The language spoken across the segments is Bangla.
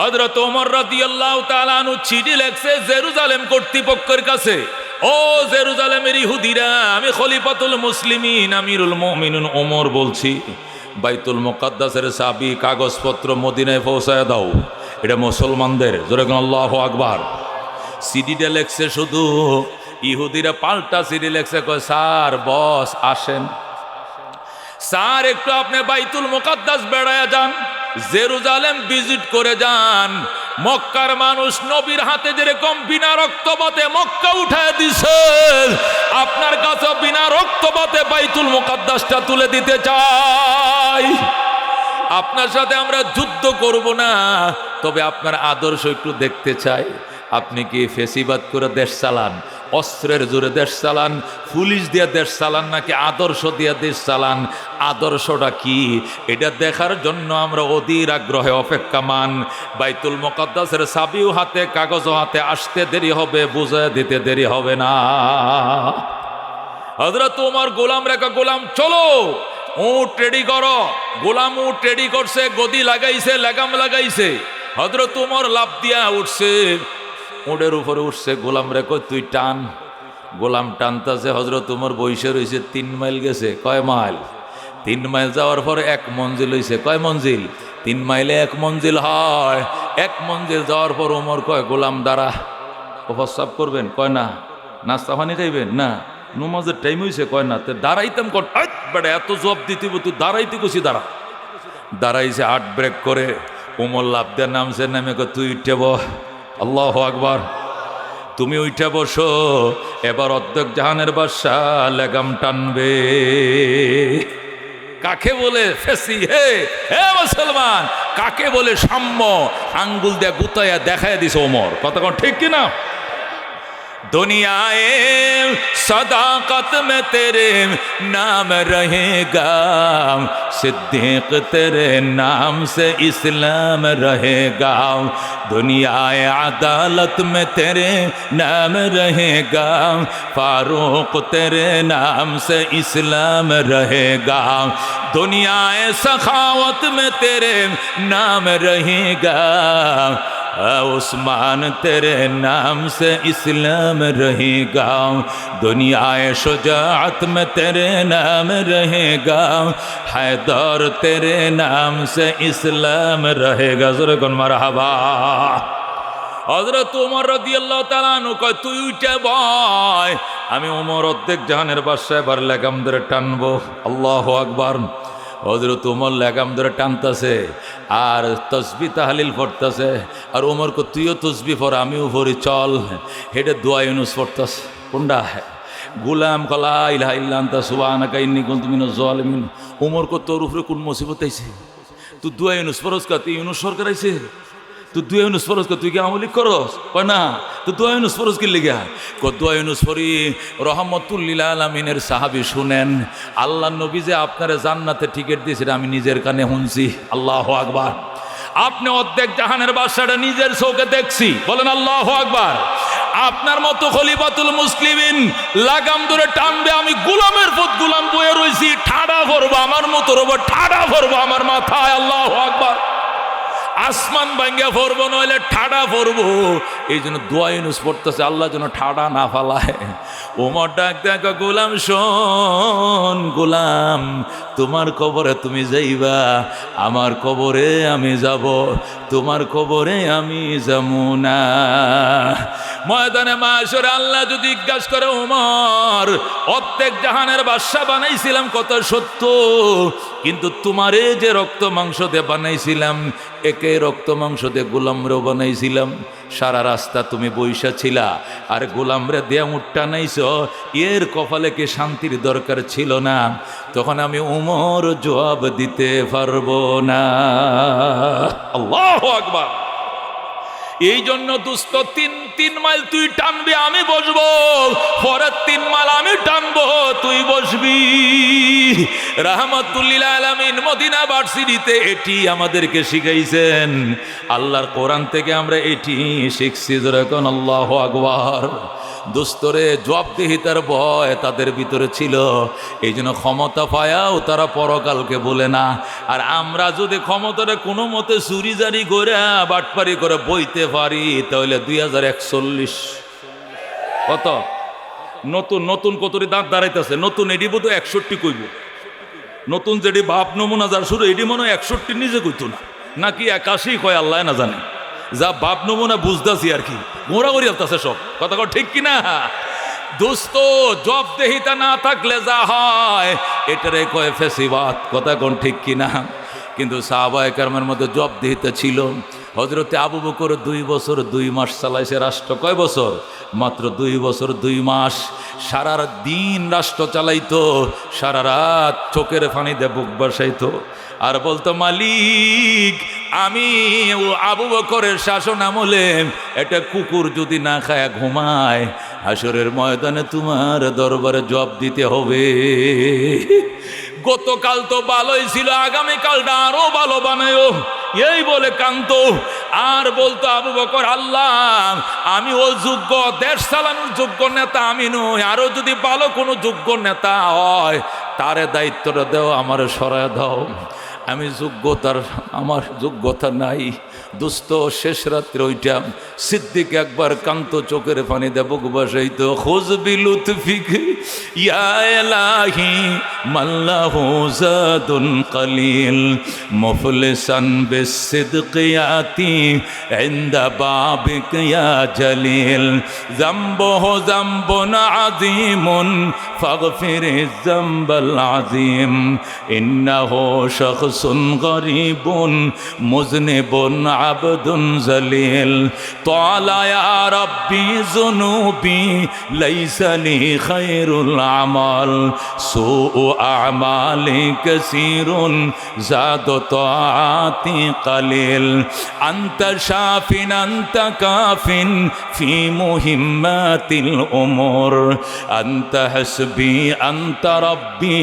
হজরত ওমর রাদিয়াল্লাহু তাআলা আনহু চিঠি লেখছে জেরুজালেম কর্তৃপক্ষের কাছে। ও জেরুজালেমের ইহুদিরা, আমি খলিফাতুল মুসলিমিন, আমিরুল মুমিনুন ওমর বলছি, বাইতুল মুকাদ্দাসের চাবি, কাগজপত্র মদিনায় পৌঁছায় দাও। এটা মুসলমানদের, জোরে কোন আল্লাহু আকবার। সিডিটা লেখছে শুধু, ইহুদিরা পাল্টা সিডি লেখছে, কয়, স্যার, বস, আসেন। স্যার, একটু আপনি বাইতুল মোকাদ্দাস বেড়ায় যান। জেরুজালেম ভিজিট করে যান। মক্কার মানুষ নবীর হাতে যেরকম বিনা রক্তপাতে মক্কা উঠায় দিছে, আপনার কাছে বিনা রক্তপাতে বাইতুল মোকাদ্দাসটা তুলে দিতে চাই। আপনার সাথে আমরা যুদ্ধ করব না, তবে আপনার আদর্শ একটু দেখতে চাই। আপনি কি ফেসিবাদ করে দেশ চালান? অস্ত্রের জোরে দেশ চালান, পুলিশ দিয়ে দেশ চালান নাকি আদর্শ দিয়ে দেশ চালান? আদর্শটা কি? এটা দেখার জন্য আমরা অধীর আগ্রহে অপেক্ষামান বাইতুল মোকাদ্দাসের সাবিও হাতে কাগজ হাতে, আসতে দেরি হবে বুঝে দিতে দেরি হবে না। হজরত তোমার গোলাম রেখা, গোলাম চলো, উট রেডি করো। গোলাম উট রেডি করছে, গদি লাগাইছে, লাগাম লাগাইছে। হজরত তোমার লাভ দিয়া উঠছে। উটের উপরে উঠছে, গোলাম রে রেখো তুই টান? গোলাম টানতাছে হজরত তোমার বৈশে রয়েছে তিন মাইল গেছে, কয় মাইল? তিন মাইল যাওয়ার পর এক মঞ্জিল হয়েছে কয় মঞ্জিল? তিন মাইলে এক মঞ্জিল হয়, এক মঞ্জিল যাওয়ার পর ওমর কয়, গোলাম দ্বারা প্রস্তাব করবেন? কয় না। নাস্তা পানি খাইবেন? না। নমাজের টাইম হয়েছে কয় না। তে দাঁড়াইতাম কর বেটা এত জব দিতে তুই দাঁড়াইতে কুছি দাঁড়া। দাঁড়াইছে আট ব্রেক করে ওমর লাভদের নামছে, নামে তুই উঠে আল্লাহ আকবার। তুমি ওইটা বসো, এবার অর্ধেক জাহানের বাসা লেগাম টানবে। কাকে বলে ফেসি? হে হে মুসলমান, কাকে বলে সাম্য? আঙ্গুল দিয়ে গুতাইয়া দেখাইয়া দিছে ওমর। কতক্ষণ ঠিক কিনা? दुनियाए, सदाकत में तेरे नाम रहेगा। सिद्दीक तेरे नाम से इस्लाम रहेगा। दुनियाए, अदालत में तेरे नाम रहेगा। फारूक तेरे नाम से इस्लाम रहेगा। दुनियाए, सखावत में तेरे नाम रहेगा। ওসমান তেরে নাম সে ইসলাম রহি গাও দুনিয়ায় সজাত তেরে নাম রহে গাও হায়দর, তেরে নাম সে ইসলাম রহে গাজর গনমার হাবা আমি উমর অর্ধেক জাহানের বাসায় এবার লেগামদের টানবো। আল্লাহ আকবর। হজরত উমর লেগাম ধরে টানতেছে, আর তসবি তাহালিল পড়তেছে, আর উমর কো, তুইও তসবি ফর আমিও পড়ি, চল। হেটে দোয়া ইউনুস পড়তাস কোনটা গুলাম কলা ইলাহা ইল্লান্তা ইন্নী কুনতু মিনাজ জালিমিন। উমর কো, তোর উপরে কোন মুসিবত আইছে? তুই দোয়া ইউনুস পড়স কা, তুই ইউনুস সরকার আইছে? তুই দুই ইউনুস ফরজ তুই কি আমলি করস? কয় না, তো দুয়া ফরজ কি লিগা? ক দুয়া ফরি আলমিনের সাহাবি শুনেন, আল্লাহ নবী যে আপনারা জান্নাতে টিকিট দিয়েছে আমি নিজের কানে শুনছি। আল্লাহ আকবার। আপনি অর্ধেক জাহানের বাসাটা নিজের চোখে দেখছি। বলেন আল্লাহ আকবার। আপনার মতো খলিফাতুল মুসলিমিন লাগাম ধরে টানবে, আমি গুলামের পথ গুলাম বয়ে রয়েছি ঠাডা ভরবো আমার মতো রব ঠাডা ভরবো আমার মাথায়, আল্লাহ আকবার। আসমান ভাঙ্গা পড়ব, নইলে ঠাডা পড়ব। এই জন্য দোয়া ইউনুস পড়তেছে, আল্লাহ যেন ঠাডা না ফালায়। ওমর ডাক দেখ, গোলাম, শোন, গোলাম, তোমার কবরে তুমি যাইবা, আমার কবরে আমি যাব, তোমার কবরে আমি যাব না। ময়দানে মাসরে আল্লাহ যদি জিজ্ঞাসা করে, ওমর, অর্ধেক জাহানের বাদশা বানাইছিলাম, কত সত্য? কিন্তু তোমারে যে রক্ত মাংস দিয়ে বানাইছিলাম একে রক্ত মাংস দিয়ে গোলামরেও বানাইছিলাম। সারা রাস্তা তুমি বৈশা ছিলা। আর গোলামরে দেয়া উঠটা নাইছ, এর কপালে কি শান্তির দরকার ছিল না। তখন আমি উমর জবাব দিতে পারব না। আল্লাহ আকবার। এই জন্য দুস্থ তিন তিন মাইল তুই টানবি, আমি বসবো। পরের তিন মাইল আমি টানবো, তুই বসবি। আলমিন মদিনা এটি আমাদেরকে শিখাইছেন। আল্লাহর কোরআন থেকে আমরা এটি শিখছি, যেরকম আল্লাহ আকবার। দুস্তরে জবাবদিহিতার ভয় তাদের ভিতরে ছিল। এই জন্য ক্ষমতা পায়াও তারা পরকালকে বলে না। আর আমরা যদি ক্ষমতাটা কোনো মতে চুরি জারি করে, বাটপারি করে বইতে পারি, তাহলে দুই হাজার একচল্লিশ কত? নতুন নতুন কতরি দাঁত দাঁড়াইতেছে? নতুন এডি বোধ একষট্টি কইব। নতুন যেটি বাপ নমুনা যার শুরু এটি মনে হয় একষট্টি নিজে কইতো না। নাকি একাশি কয়, আল্লাহ না জানে। যা বাপ নমুনা বুঝতেছি আর কি। ঘোরাঘুরি আসতেছে সব। কথা কর ঠিক কিনা? দোস্ত জব দেহিতা না থাকলে যা হয়, এটারে কয় ফেসিবাদ। কথা কোন ঠিক কিনা? কিন্তু সাহাবায় কারমের মধ্যে জবদেহিতা ছিল। হজরতে আবু বকর দুই বছর দুই মাস চালাইছে রাষ্ট্র। কয় বছর? মাত্র দুই বছর দুই মাস। সারা দিন রাষ্ট্র চালাইতো সারা রাত চোখের ফানিতে বুক বসাইতো। আর বলতো, মালিক, আমি ও আবু বকরের শাসন আমলে একটা কুকুর যদি না খায়, ঘুমায়। হাসরের ময়দানে তোমার দরবারে জব দিতে হবে। গতকাল তো ভালোই ছিল, আগামীকালটা আরও ভালো বানায়ো এই বলে কান্ত আর বলতো আবু বকর, আল্লাহ, আমি ও যোগ্য দেশ চালানোর যোগ্য নেতা আমি নই। আরও যদি ভালো কোনো যোগ্য নেতা হয়, তারে দায়িত্বটা দেও, আমার সরায় দাও। আমি যোগ্যতার আমার যোগ্যতা নাই। দুস্থ শেষ রাত্রে ওইটা সিদ্দিক একবার কান্ত চোখের পানি দেব বসাইত খোঁজ বিলুত ফিক ইয়া এলাহি মাল্লাহু জাদুন কালিল, মুফলিসান বিসিদকিয়াতি ইনদা বাবিক ইয়া জালিল যামবহু যামবুন আযীমুন ফাগফির যামবাল আযীম, ইন্নাহু শাখসুন গরীবুন মুজনিবুন আবদুন জালিল তালা ইয়া রাব্বি যুনুবি লাইসা লি খায়রুল আমাল সুউ আমালি কাসীরুন জাদ তাআতি কালিল আনতা শাফিন আনতা কাফিন ফি মুহিম্মাতিল উমুর আনতা হাসবি আনতা রাব্বি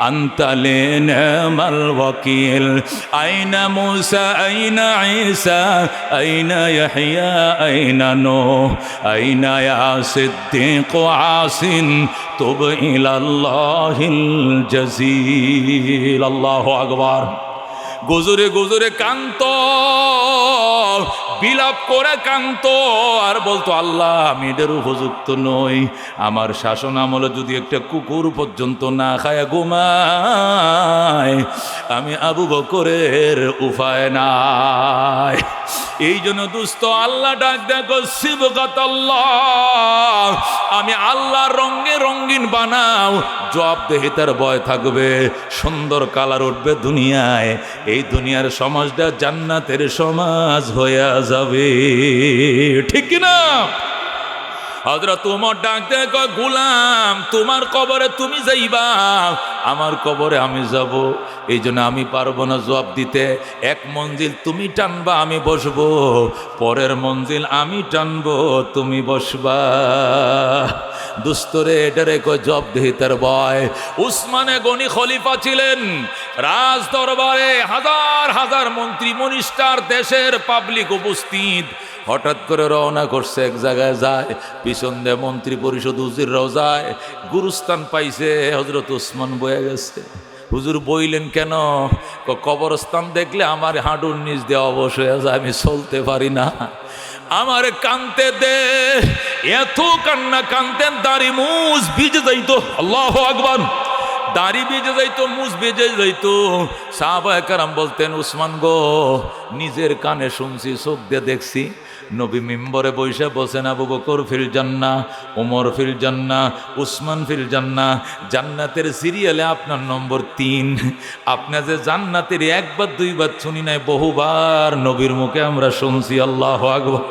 আনতা লিনামাল ওয়াকিল আইনা মুসা আইনা ঈসা আইনা ইয়াহইয়া আইনা নূহ আইনা ইয়া সিদ্দিক আসিন তুব ইলাল্লাহিল জাজিল আল্লাহু আকবার গুজরে গুজরে কান্ত, বিলাপ করে কান্ত, আর বলতো, আল্লাহ, আমি এদের উপযুক্ত নই। আমার শাসন আমলে যদি একটা কুকুর পর্যন্ত না খায় ঘুমায়, আমি আবু বকরের উপায় নাই। এই জন্য দুস্থ আল্লাহ ডাক দেখো শিবগত আমি আল্লাহর রঙে রঙিন বানাও জব দেহে তার ভয় থাকবে, সুন্দর কালার উঠবে দুনিয়ায়। এই দুনিয়ার সমাজটা জান্নাতের সমাজ হয়ে যাবে। ঠিক কিনা? হজরত তোমার ডাক দেখ গুলাম, তোমার কবরে তুমি যাইবা। আমার কবরে আমি যাব এই জন্য আমি পারব না জবাব দিতে। এক মঞ্জিল তুমি টানবা, আমি বসবো। পরের মঞ্জিল আমি টানবো, তুমি বসবা। দুস্তরে এটারে কয় জব দেহিতার বয়। উসমানে গনি খলিফা ছিলেন। রাজ দরবারে হাজার হাজার মন্ত্রী, মনিস্টার দেশের পাবলিক উপস্থিত। হঠাৎ করে রওনা করছে এক জায়গায় যায়, পিছন দিয়ে মন্ত্রী পরিষদ উজিররাও যায়, গুরুস্থান পাইছে হজরত উসমান বয়ে গেছে। হুজুর বইলেন, কেন? কবরস্থান দেখলে আমার হাঁটুর নিচ দিয়ে অবশ হয়ে যায়, আমি চলতে পারি না। আমার কানতে দে, এত কান্না কানতেন, দাড়ি মুজ ভিজে যাইতো। আল্লাহ আকবর। দাড়ি বেজে যাইতো মুজ বেজে যাইতো। সাহাবা কারাম বলতেন, উসমান গো, নিজের কানে শুনছি, চোখ দিয়ে দেখছি। নবী মিম্বরে বৈশা বসেন, আবু বকর ফিল জান্না ওমর ফিল জান্না, উসমান ফিল জান্না। জান্নাতের সিরিয়ালে আপনার নম্বর তিন। আপনার যে জান্নাতের একবার, দুইবার শুনি নাই, বহুবার নবীর মুখে আমরা শুনছি, আল্লাহ আকবর।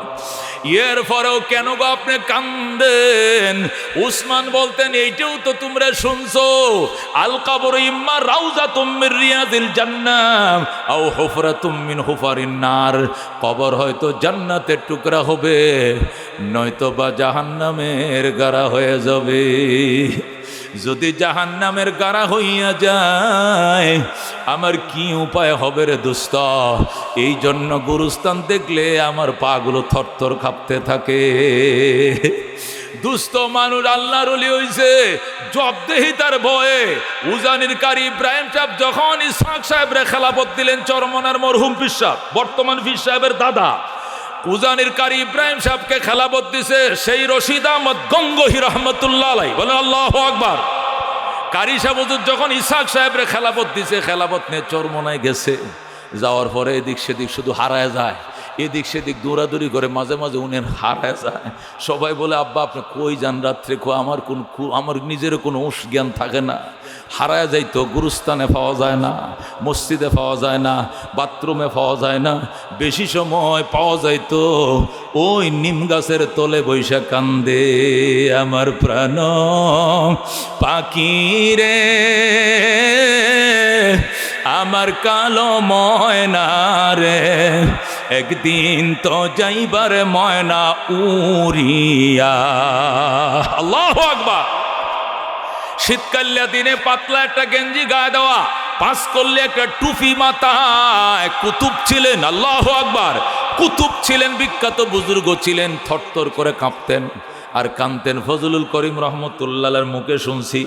এর পরেও কেন গো আপনি কান্দেন? উসমান বলতেন, এইটাও তো তোমরা শুনছো। আল কাবর ইম্মা রাউজা তুমির রিয়াদিল জান্নাম আও হুফরা তুমিন হুফারিন নার। কবর হয়তো জান্নাতের টুকরা হবে নয়তো বা জাহান্নামের গাড়া হয়ে যাবে। যদি জাহান নামের গাড়া হইয়া যায়, আমার কি উপায় হবে রে দুস্ত? এই জন্য গুরুস্থান দেখলে আমার পাগুলো থরথর কাঁপতে থাকে। দুস্থ মানুষ আল্লাহর হইছে জবদেহি তার ভয়ে। উজানির কারি ইব্রাহিম সাহেব যখন ইসহাক সাহেবরে খেলাপত দিলেন, চরমনার মরহুম পীর সাহেব বর্তমান পীর সাহেবের দাদা। উজানির কারি ইব্রাহিম সাহেবকে খেলাবত দিছে, সেই রশিদ আহমদ গঙ্গহি রহমতুল্লাহ আলাই বলে আল্লাহ আকবার। কারি সাহেব যখন ইসাক সাহেবরে খেলাপত দিছে খেলাপত নিয়ে চরমনায় গেছে। যাওয়ার পরে এদিক সেদিক শুধু হারায় যায়। এদিক সেদিক দৌড়াদৌড়ি করে মাঝে মাঝে উনি হারায় যায়। সবাই বলে, আব্বা, আপনি কই যান রাত্রে? কো আমার কোন আমার নিজেরও কোনো উস জ্ঞান থাকে না। হারায় যাইতো গুরুস্থানে পাওয়া যায় না, মসজিদে পাওয়া যায় না, বাথরুমে পাওয়া যায় না, বেশি সময় পাওয়া যাইতো ওই নিম গাছের তলে বৈশা কান্দে আমার প্রাণ। পাখি রে, আমার কালো ময়না রে, একদিন তো যাইবার ময়না উড়িয়া। আল্লাহ আকবার। শীতকালিয়া দিনে পাতলা একটা গেঞ্জি গায়ে দেওয়া পাঁচ করলে একটা টুপি মাথায়। কুতুব ছিলেন, আল্লাহ আকবার। কুতুব ছিলেন, বিখ্যাত বুজুর্গ ছিলেন, থরথর করে কাঁপতেন। আর কানতেন ফজলুল করিম রহমতুল্লাহর মুখে শুনছি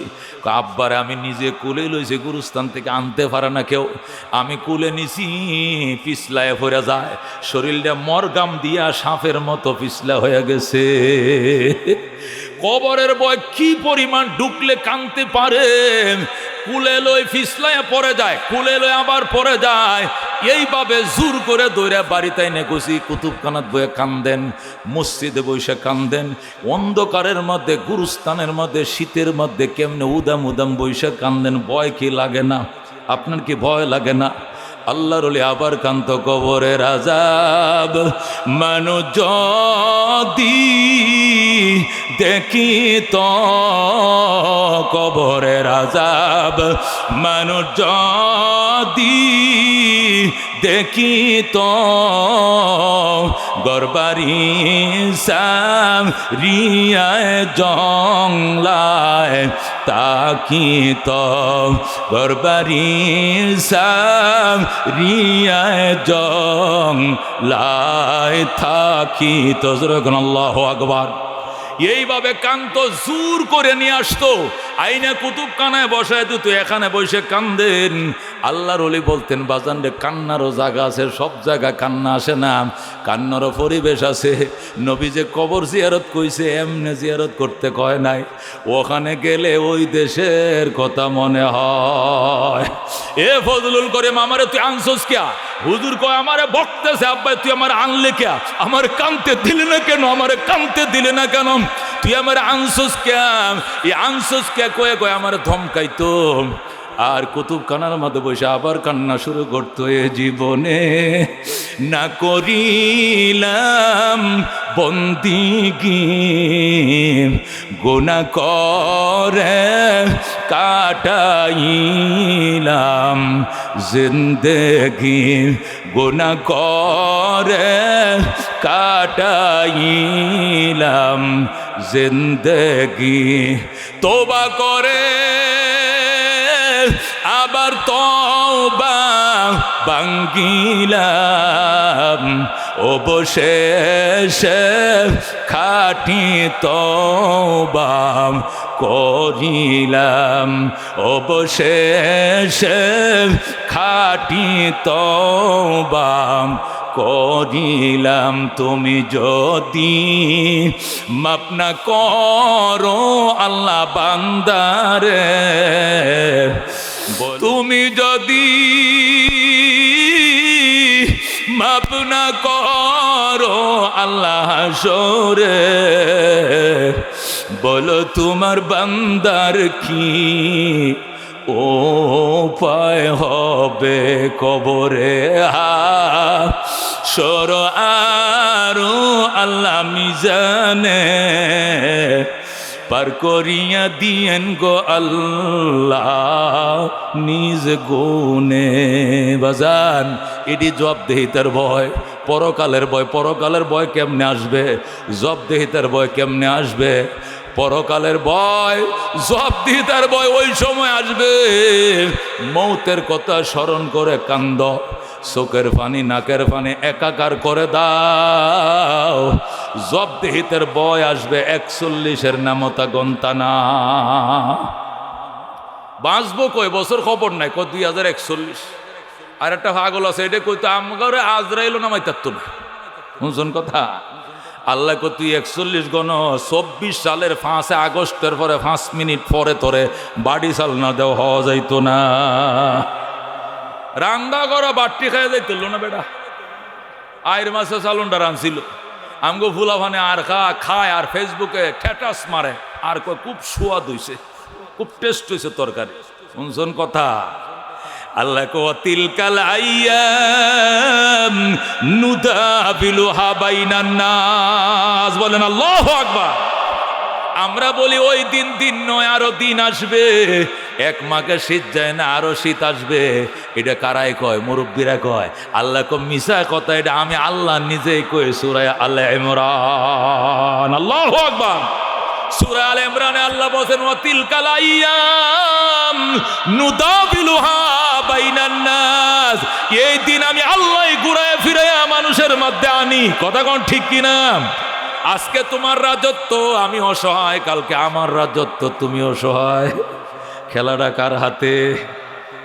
আব্বারে, আমি নিজে কুলে লইছি, গুরুস্থান থেকে আনতে পারে না কেউ। আমি কুলে নিছি, পিছলায় ভরে যায়। শরীরটা মরগাম দিয়া সাপের মতো পিছলা হয়ে গেছে। কবরের বয় কি পরিমাণ ঢুকলে কানতে পারে? কুলে লই ফিসলায় পরে যায়, কুলে লই আবার পরে যায়। এইভাবে জোর করে দৌড়া বাড়িতে নেকুসি কুতুবখানাত বয়ে কান্দেন, মসজিদে বসে কান্দেন, অন্ধকারের মধ্যে, গুরুস্থানের মধ্যে, শীতের মধ্যে কেমনে উদাম উদাম বৈশা কান্দেন, ভয় কি লাগে না? আপনার কি ভয় লাগে না? আল্লাহর ওলি আবার কান্ত কবরে রাজাব মানু যদি দেখি তো কবরে রাজাব মানু যদি দেখি তো গরবারি সাম রিয়ায় জংলায় তাকি তো গরবারি সাম রিয়ায় জংলায় থাকি তো। যেরকম আল্লাহ আকবার। এইভাবে কান্ত জোর করে নিয়ে আসতো। আইনে কুতুব কানায় বসায় দিত, এখানে বসে কান্দেন। আল্লাহর অলি বলতেন, বাজান রে, কান্নারও জায়গা আছে, সব জায়গা কান্না আসে না। কান্নারও পরিবেশ আছে। নবী যে কবর জিয়ারত কইছে, এমনি জিয়ারত করতে কয় নাই। ওখানে গেলে ওই দেশের কথা মনে হয়। এ ফজলুল করে আমারে তুই আনছস কিয়া? হুজুর কয়, আমারে বকতেছে আব্বাই তুই আমার আনলে কে আমার কানতে দিলে না কেন? আমারে কানতে দিলে না কেন? তুই আমার আনছস কে এই আনছস কে কয়ে কয়ে আমার ধমকাইতো। আর কুতুব কানার মধ্যে বসে আবার কান্না শুরু করতো, এ জীবনে না করিলাম বন্দি বন্দিগি গোনা করে কাটাইলাম জিন্দেগি গোনা করে কাটাইলাম জিন্দেগি। তোবা করে আবার তবা বাঙ্গিলাম অবশেষে খাটি তবাম করিলাম। অবশেষে খাটি তবাম করিলাম। তুমি যদি মাপনা করো আল্লাহ বান্দারে তুমি যদি মাপনা করো আল্লাহ সরে, বলো তোমার বান্দার কি ও পায় হবে কবরে? হা, সর আরও, আল্লাহ মিজানে পার করিয়া দিয়েন গো আল্লাহ। নিজ গুনে বাজান। এটি জব দেহিতার ভয়, পরকালের ভয়। পরকালের ভয় কেমনে আসবে? জব দেহিতার ভয় কেমনে আসবে? পরকালের ভয় জব দিহিতার ভয় ওই সময় আসবে। মৌতের কথা স্মরণ করে কান্দ, চোখের পানি, নাকের পানি একাকার করে দাও। জব দেহিতের বয় আসবে, একচল্লিশের নামতা গন্তানা। বাঁচবো কয় বছর খবর নাই, কয় দুই হাজার একচল্লিশ। আর একটা পাগল আছে, এটা কইতো আমগারে আজরাইল নামাইতার না। শুনছেন কথা? আল্লাহ কো তুই একচল্লিশ গণ, চব্বিশ সালের পাঁচে আগস্টের পরে পাঁচ মিনিট পরে তোরে বাড়ি চাল না দেও হওয়া যাইতো না। রান্দা করা বাট্টি খাই যাইতো না বেটা। আয়ের মাসে চালনটা রানছিল। আমগো ফুলাফানে আর খা খায় আর ফেসবুকে ঠেটাস মারে। আর খুব সুয়াদ হইছে। খুব টেস্ট হয়েছে তরকারি। শুনছেন কথা? আল্লাহ কো নাস। বলেন, আল্লাহু আকবার। আমরা বলি, ওই দিন দিন নয়, আরও দিন আসবে। এক মাকে শীত যায় না, আরও শীত আসবে। এটা কারাই কয়? মুরব্বীরা কয়, আল্লাহ কো মিশা কথা এটা আমি আল্লাহ নিজেই কই সুরায় আল্লাহ ইমরান আল্লাহু আকবার। সূরা আল ইমরানে আল্লাহ বলেন ওয়া তিলকাল আইয়াম নুদাবিলুহা বাইনান নাস। এই দিন আমি আল্লাহ ঘুরায় ফিরাইয়া মানুষের মধ্যে আনি। কথা কোন ঠিক কিনা? আজকে তোমার রাজত্ব, আমি অসহায়, কালকে আমার রাজত্ব তুমি অসহায়। খেলাটা কার হাতে?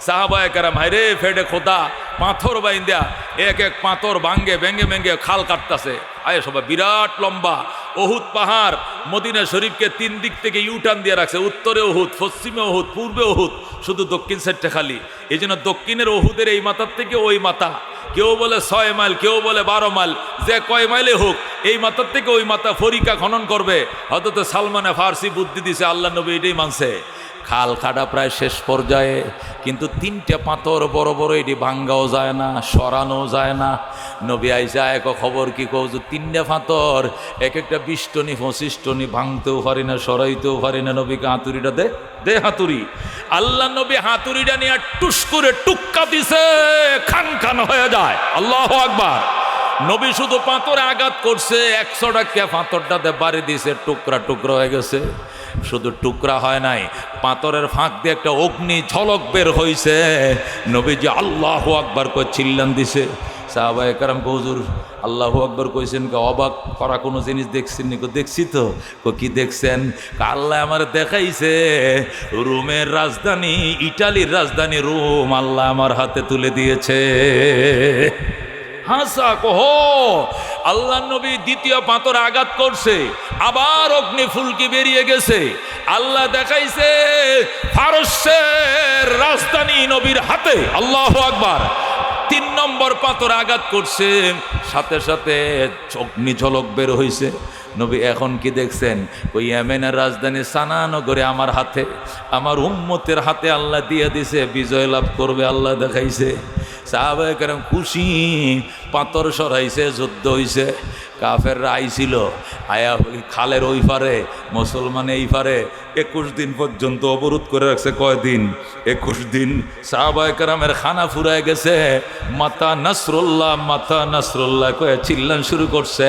সাহাবায় কারাম হাইরে ফেডে খোদা, পাথর বাইন্দা এক এক পাথর ভাঙ্গে, ভেঙ্গে ভেঙ্গে খাল কাটতাছে। আয় সবাই বিরাট লম্বা, ওহুদ পাহাড়, মদিনা শরীফকে তিন দিক থেকে ইউটার্ন দিয়ে রাখছে। উত্তরে ওহুদ, পশ্চিমে ওহুদ, পূর্বে ওহুদ, শুধু দক্ষিণ সাইডটা খালি। এই জন্য দক্ষিণের ওহুদের এই মাথার থেকে ওই মাথা। কেউ বলে ছয় মাইল, কেউ বলে বারো মাইল। যে কয় মাইলে হোক, এই মাথার থেকে ওই মাথা ফরিকা খনন করবে। হয়তো সালমানে ফার্সি বুদ্ধি দিছে, আল্লাহ নবী এটাই মানছে। খাল খাটা প্রায় শেষ পর্যায়ে, কিন্তু তিনটে পাথর বড় বড়, এটি ভাঙ্গাও যায় না সরানো যায় না। নবী আইসা এক খবর কি কৌ যে তিনটে পাথর এক একটা বিশ টনি পঁচিশ টনি ভাঙতেও পারি না, সরাইতেও পারি না, নবীকে হাতুড়িটা দে দে হাতুড়ি। আল্লাহ নবী হাতুড়িটা নিয়ে টুস করে টুক্কা দিছে, খান খান হয়ে যায়। আল্লাহ আকবার। নবী শুধু পাথরে আঘাত করছে, একশো টাকা পাথরটাতে বাড়ি দিছে, টুকরা টুকরা হয়ে গেছে। শুধু টুকরা হয় নাই, পাথরের ফাঁক দিয়ে একটা অগ্নি ঝলক বের হয়েছে নবীজি আল্লাহ আকবার করে চিল্লান দিছে। সাহাবা একরাম কৌজুর আল্লাহ আকবর কইছেন কে, অবাক করা কোনো জিনিস দেখছেন নি? দেখছি তো। কি দেখছেন? আল্লাহ আমার দেখাইছে, রোমের রাজধানী, ইটালির রাজধানী রোম আল্লাহ আমার হাতে তুলে দিয়েছে। হাসা কহ, আল্লাহ নবী দ্বিতীয় পাথর আঘাত করছে, আবার অগ্নি ফুলকি বেরিয়ে গেছে। আল্লাহ দেখাইছে ফারসের রাজধানী নবীর হাতে। আল্লাহ আকবার। তিন নম্বর পাথর আঘাত করছে, সাথে সাথে অগ্নি ঝলক বের হয়েছে নবী এখন কি দেখছেন? ওই ইয়ামেনের রাজধানী সানানগরে আমার হাতে, আমার উম্মতের হাতে আল্লাহ দিয়ে দিছে, বিজয় লাভ করবে, আল্লাহ দেখাইছে। সাহাবাহাম খুশি, পাথর সরাইছে, যুদ্ধ হইছে। কাফের আইছিল, আয়া খালের ওই পারে, মুসলমান এই পারে, একুশ দিন পর্যন্ত অবরোধ করে রাখছে। কয়দিন একুশ দিন। সাহাবাহামের খানা ফুরায় গেছে। মাতা নাসরুল্লাহ মাতা নাসরুল্লাহ কয়ে চিল্লান শুরু করছে।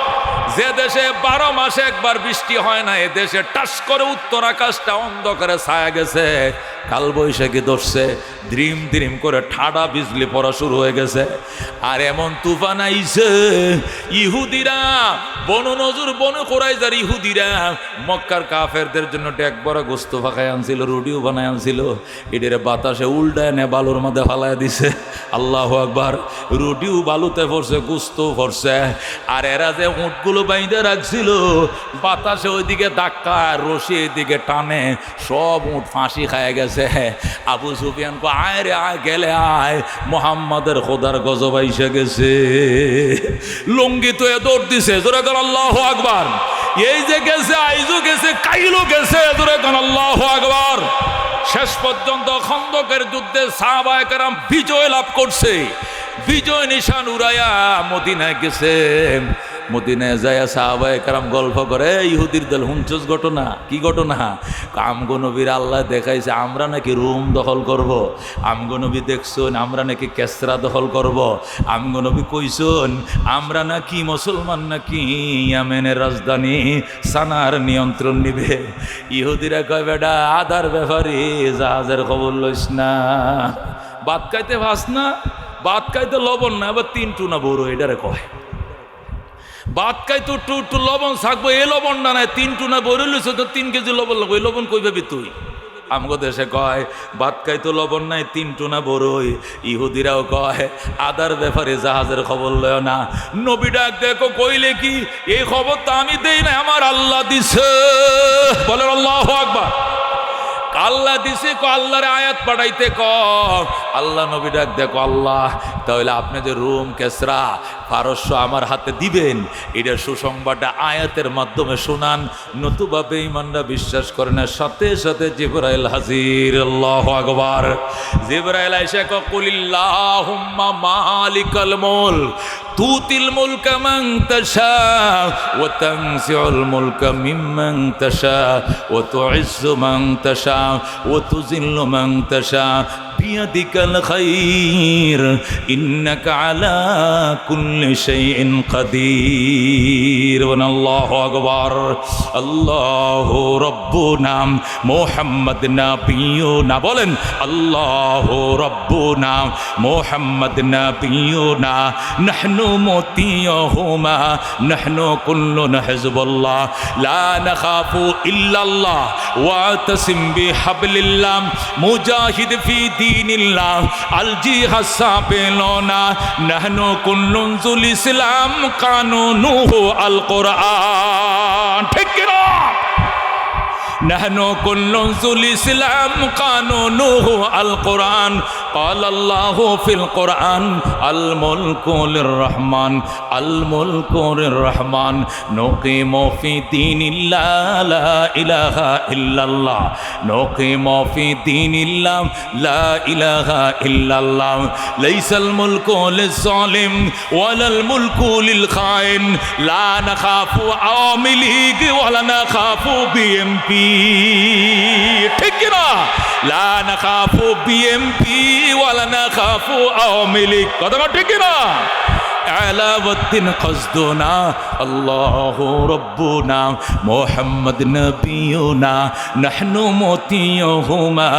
যে দেশে বারো মাসে একবার বৃষ্টি হয় না, এ দেশে টাস করে উত্তর আকাশটা অন্ধকারে ছায়া গেছে। কাল বৈশাখী ধরছে, দ্রিম দ্রিম করে ঠাডা বিজলি পড়া শুরু হয়ে গেছে। আর এমন তুফান আইছে, ইহুদিরা, বনু নজর, বনু কোরাইজার ইহুদিরা, মক্কার কাফেরদের জন্য ট্যাক বড় গোস্ত ফাঁকায় আনছিল, রুটিও বানায় আনছিল। এদের বাতাসে উল্টায় নে বালুর মধ্যে ফালায় দিছে। আল্লাহ আকবার, রুটিও বালুতে পড়ছে গুস্ত পড়ছে আর এরা যে উঁটগুলো বাইঁধে রাখছিল। বাতাসে ওইদিকে ধাক্কা আর রশি এদিকে টানে, সব উঁট ফাঁসি খায় গেছে। আবু সুফিয়ান কো আয় রে, আয়, গেলে আয়। মোহাম্মদের খোদার গজব আইসে গেছে। লঙ্গি তো এ দৌড় দিছে, জোরে কর আল্লাহ আকবার। এই যে গেছে আইজও গেছে, কাইলো গেছে, জোরে কর আল্লাহ আকবার। শেষ পর্যন্ত খন্দকের যুদ্ধে সাহাবায়কেরাম বিজয় লাভ করছে। বিজয় নিশান উড়াইয়া মদিনায় গেছে। মদিনায় যায় সাহাবায় কারাম গল্প করে "এই ইহুদির দল হুঞ্চস ঘটনা? কি ঘটনা? আমগো নবীর আল্লাহ দেখাইছে, আমরা নাকি রুম দখল করব। আমগো নবী দেখছুন, আমরা নাকি কেসরা দখল করব। আমগো নবী কইসুন আমরা নাকি মুসলমান নাকি ইয়ামেনের রাজধানী সানার নিয়ন্ত্রণ নিবে। ইহুদিরা কয়, বেডা, আদার ব্যাপারে, জাহাজের খবর লইস না। বাদ খাইতে ভাস না বাদ খাইতে লবণ না আবার তিন টুনা বড় এটারে কয়। বাদ খাই তো টু টু লবণ থাকব এ লবণ না নাই, তিন টুনা বড় লইছে তো তিন কেজি লবণ লাগবে, এই লবণ কই পাবি তুই? আমগো দেশে কয় ভাত খাই তো লবণ নাই, তিন টুনা বড়ই। ইহুদিরাও কয়, আদার ব্যাপারে জাহাজের খবর লয় না। নবী ডাক দেখো, কইলে কি, এই খবর তো আমি দেই না আমার আল্লাহ দিছে। বলে আল্লাহ আকবার। আল্লাহ দিছে, ক আল্লাহরে আয়াত পাঠাইতে ক আল্লাহ নবী ডাক দেখো, আল্লাহ, তাহলে আপনি যে রুম কেসরা পারস্য আমার হাতে দিবেন। এটা সুসংবাদটা আয়াতের মাধ্যমে শোনান। নতুবা বেঈমানরা বিশ্বাস করে না। সাথে সাথে জিবরাইল হাজির, আল্লাহ আকবার। জিবরাইল আইসা ক কুলিল্লাহুম্মা মালিকাল মুলক, তুতিল মুলক মান তাশা, ওয়া তানজিউল মুলক মিম্মান তাশা, ওয়া তুইজ্জু মান তাশা, ওয়া তুযিল্লু মান তাশা। বিয়াদিকাল খাইর, ইন্নাকা আলা কুল্লি শাইইন কাদির। আল্লাহু আকবার। আল্লাহু রব্বুনা মুহাম্মদ নাবিয়ুনা বলেন, আল্লাহু রব্বুনা মুহাম্মদ নাবিয়ুনা নাহনু মুতিয়ুহুমা, নাহনু কুল্লুনা হিজবুল্লাহ লা নাখাফু ইল্লাল্লাহ, ওয়া তাসিম বিহাবলিল্লাহ। মুজাহিদ ফি দিনিল্লাহ আলজি হাসা পেল পেলনা নাহনু কুল্লুনজুল ইসলাম কানুনুহু আল কোরআন। ঠিক না نحن كل ذو الإسلام قانونه القرآن قال الله في القرآن الملك للرحمن الملك للرحمن نقيم في دين الله لا إله إلا الله نقيم في دين الله لا إله إلا الله ليس الملك للظالم ولا الملك للخائن لا نخاف عوامل ليج ولا نخاف بي ام পি ঠিক কিনা? লা না খাফু বিএমপি ওয়ালা না খাফু আওয়ামী লীগ। কথা ঠিক না আলাউদ্দিন কসদুনা আল্লাহ রব্বুনা, মোহাম্মদ নবিয়ুনা, নাহনু মতিয়ুহুমা,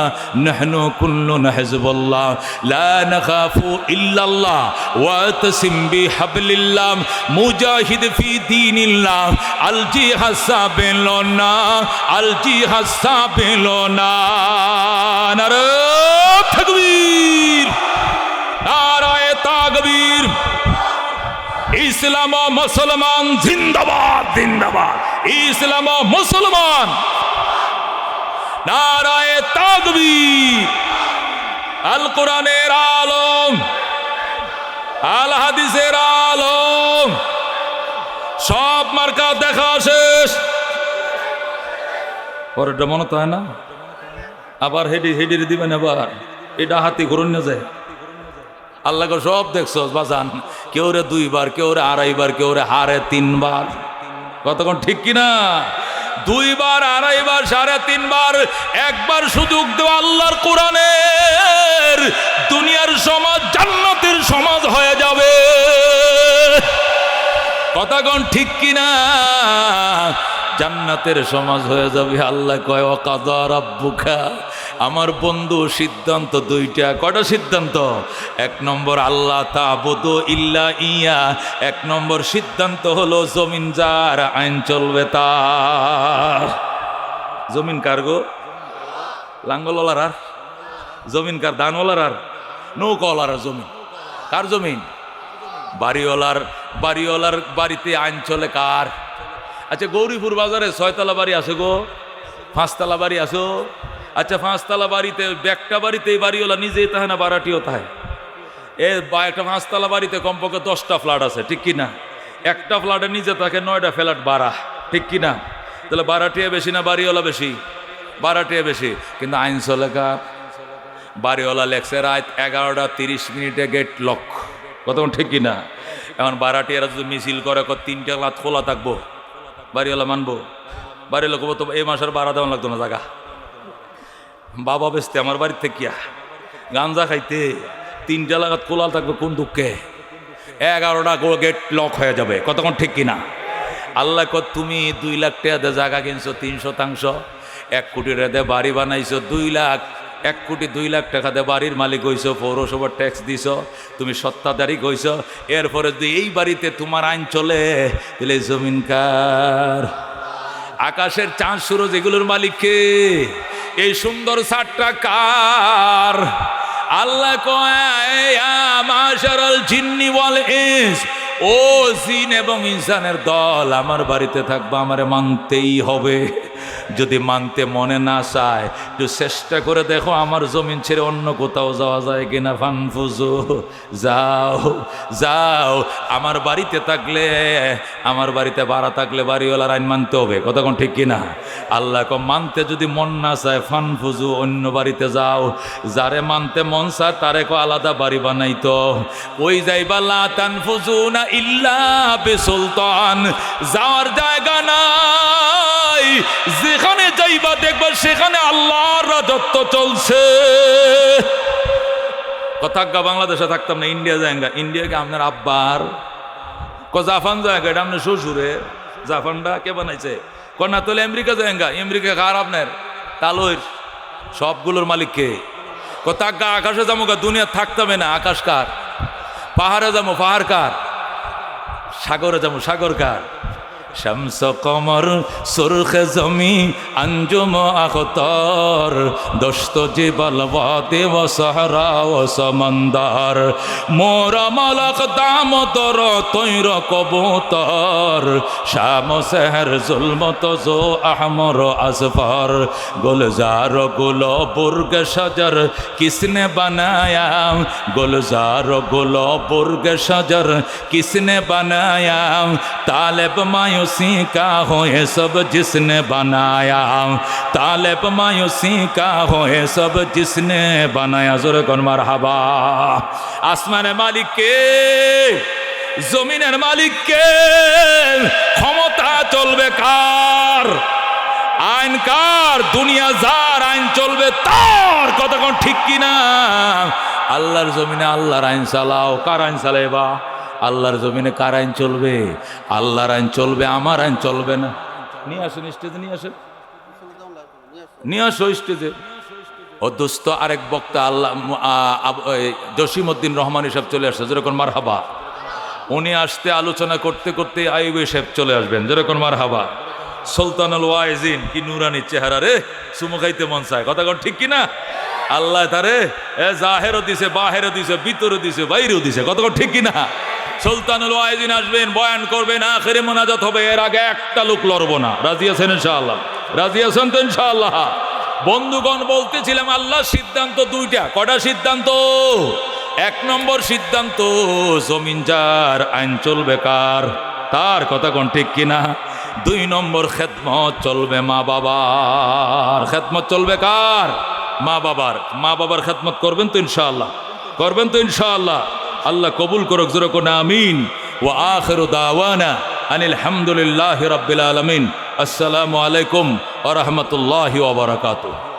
নাহনু কুল্লুনা হিজবুল্লাহ, লা নাখাফু ইল্লাল্লাহ, ওয়া তাসিম বিহাবলিল্লাহ, মুজাহিদ ফি দীনিল্লাহ আল জিহাদ সাবিলুনা আল জিহাদ সাবিলুনা। নারে ইসলাম মুসলমান জিন্দাবাদ জিন্দাবাদ। ইসলাম মুসলমান। নারায়ে তাকবীর। আল কোরআনের আলম। আল হাদিসের আলম। সব মার্কা দেখা শেষ। পরেরটা মনে তো হয় না? আবার হেডি হেডি দিবেন আবার। এটা হাতি ঘুরন না যায়। আল্লাহকে সব দেখছ বাজান। কেউ রে দুইবার, কেউ রে আড়াইবার, কেউ রে হারে তিনবার। কতক্ষণ ঠিক কিনা দুইবার, আড়াইবার, সাড়ে তিনবার, একবার সুযোগ দেওয়া আল্লাহর কোরআনের। দুনিয়ার সমাজ জান্নাতের সমাজ হয়ে যাবে। কথাগণ ঠিক কিনা জান্নাতের সমাজ হয়ে যাবে। আল্লাহ কয় অকাদা রাব্বুকা? আমার বন্ধু, সিদ্ধান্ত দুইটা। কটা সিদ্ধান্ত? এক নম্বর আল্লাহ তাবুদ ইল্লা ইয়া। এক নম্বর, সিদ্ধান্ত হলো, জমিন যার আইন চলবে তার। জমিন কার গো? লাঙ্গলওয়ালার আর? জমিন কার? দানওয়ালার আর? নৌকাওয়ালার জমিন। কার জমিন? বাড়িওয়ালার। বাড়িওয়ালার বাড়িতে আইন চলে কার? আচ্ছা গৌরীপুর বাজারে ছয়তলা বাড়ি আছে গো। পাঁচতলা বাড়ি আছো আচ্ছা পাঁচতলা বাড়িতে, ব্যাগটা বাড়িতে এই বাড়িওয়ালা নিজেই তাহে না, বারাটিও তাহে। এ একটা পাঁচতলা বাড়িতে কমপক্ষে দশটা ফ্ল্যাট আছে, ঠিক কি না? একটা ফ্ল্যাটে নিজে থাকে নয়টা ফ্ল্যাট বাড়া ঠিক কি না? তাহলে বারাটিয়া বেশি না বাড়িওয়ালা বেশি? বারোটিয়া বেশি। কিন্তু আইনস লেখা বাড়িওয়ালা লেখছে রাত এগারোটা তিরিশ মিনিটে গেট লক। কতক্ষণ ঠিক কিনা এখন বারাটিয়ারা যদি মিছিল করে কত তিনটা লাত খোলা থাকব? বাড়িওয়ালা মানবো। বাড়িওয়ালা কবো তো এই মাসের বাড়া দেওয়া লাগতো না জায়গা বাবা বেসতে আমার বাড়ির থেকে গাঞ্জা খাইতে, তিনটা লাগাত খোলা থাকবে কোন দুঃখে? এগারোটা গেট লক হয়ে যাবে, কতক্ষণ ঠিক কিনা? আল্লাহ কত তুমি দুই লাখ টাকা জায়গা কিনছো, তিন শতাংশ, এক কোটি টাকা বাড়ি বানাইছো, দুই লাখ এক কোটি দুই লাখ টাকা দিয়ে বাড়ির মালিক হইছো, পৌরসভার ট্যাক্স দিছ, তুমি সত্তাধারী হইছ এরপরে যদি এই বাড়িতে তোমার আইন চলে, তাহলে এই জমিন কার? আকাশের চাঁদ, সুরজ, এগুলোর মালিককে এই সুন্দর সাতটা কার? আল্লাহ কয়াল জিন্নি বল ও জিন এবং ইনসানের দল, আমার বাড়িতে থাকবে, আমারে মানতেই হবে। যদি মানতে মনে না চায়, একটু চেষ্টা করে দেখো আমার জমিন ছেড়ে অন্য কোথাও যাওয়া যায় কিনা, ফানফুজু। যাও যাও, আমার বাড়িতে থাকলে, আমার বাড়িতে ভাড়া থাকলে বাড়িওয়ালার আইন মানতে হবে কতক্ষণ ঠিক কিনা? আল্লাহ কো, মানতে যদি মন না চায়, ফানফুজু, অন্য বাড়িতে যাও, যারে মানতে মন চায়, তারে কো আলাদা বাড়ি বানাইতো। ওই যাইবা, লা তানফুজু না ইল্লা বেসুলতান, যাওয়ার জায়গা নাই, যেখানে যাইবা দেখবা সেখানে আল্লাহর রাজত্ব চলছে। কথাজ্ঞা বাংলাদেশে থাকতাম না, ইন্ডিয়া জায়গা ইন্ডিয়াকে আপনার আব্বার, ক জাফান জায়গা এটা আপনার শ্বশুরের জাফানটা কে বানাইছে? কন্যা তোলে আমেরিকা জায়গা আমেরিকা কার আপনার? তালইর সবগুলোর মালিককে কথাজ্ঞা আকাশে যাব দুনিয়া থাকতামে না। আকাশ কার? পাহাড়ে যাব, পাহাড় কার? সাগরে যাব, সাগর কার? শ্যামস কমর, সুরখ জমি আঞ্জুম আখতর। দোস্ত যে বলবতে ও সহরা ও সমন্দর। মোর মলক দাম তৈর কবুতর। শ্যাম সেহর জুলমত জো আহমর আসফর গুলজার গুল বুর্গ সজর, কিসনে বানায়া গুলজার গুল বুর্গ সজর, কিসনে বানায়াম? তালেব মায়ু मायूसी का हो ये सब जिसने बनाया तालिब मायूसी का हो ये सब जिसने बनाया जोर कौन মারহাবা আসমানের মালিক কে জমিনের মালিক কে ক্ষমতা চলবে কার আইন কার দুনিয়া যার আইন চলবে তার কতক্ষণ ঠিক কিনা আল্লাহর জমিনে আল্লাহর আইন চালাও কার আইন চালাইবা আল্লাহর জমিনে কার আইন চলবে? আল্লাহর আইন চলবে, আমার আইন চলবে না। নিয়ে আসেন স্টেজে, নিয়ে আসেন। নিয়ে আসো স্টেজে। ও দোস্ত, আরেক বক্তা আল্লাহ জসিমউদ্দিন রহমান সাহেব চলে আসছে। যেরকম মার হাবা উনি আসতে আলোচনা করতে করতে আইব সাহেব চলে আসবেন। যেরকম মার হাবা সুলতানুল ওয়াইজিন, কি নুরানি চেহারা রে। সুমো খাইতে মন চায়। কথা কন ঠিক কিনা? আল্লাহ তারে, এ জাহেরও দিছে, বাহেরও দিছে, ভিতরও দিছে, বাইরেও দিছে। কতক্ষণ ঠিক কিনা? সুলতানুল ওয়াইজিন আসবেন, বয়ান করবেন, আখেরে মোনাজাত হবে, এর আগে একটা লোক লড়বো না। রাজি আছেন ইনশাআল্লাহ? রাজি আছেন তো ইনশাআল্লাহ? বন্ধুগণ, বলতেছিলাম আল্লাহ সিদ্ধান্ত দুইটা। কটা সিদ্ধান্ত? এক নম্বর সিদ্ধান্ত, জমিন যার আইন চলবে কার? তার কথা কোন ঠিক কিনা? দুই নম্বর খেদমত চলবে মা বাবার। খেদমত চলবে কার? মা বাবার। মা বাবার খেদমত করবেন তো ইনশাআল্লাহ? করবেন তো ইনশাআল্লাহ? আল্লাহ কবুল করুক যেরকম আমিন। ও আখের দাওয়ানা আনিল হামদুলিল্লাহ রবিল আলমিন। আসসালামু আলাইকুম আ রহমতুল্লাহ ওবরাকাতু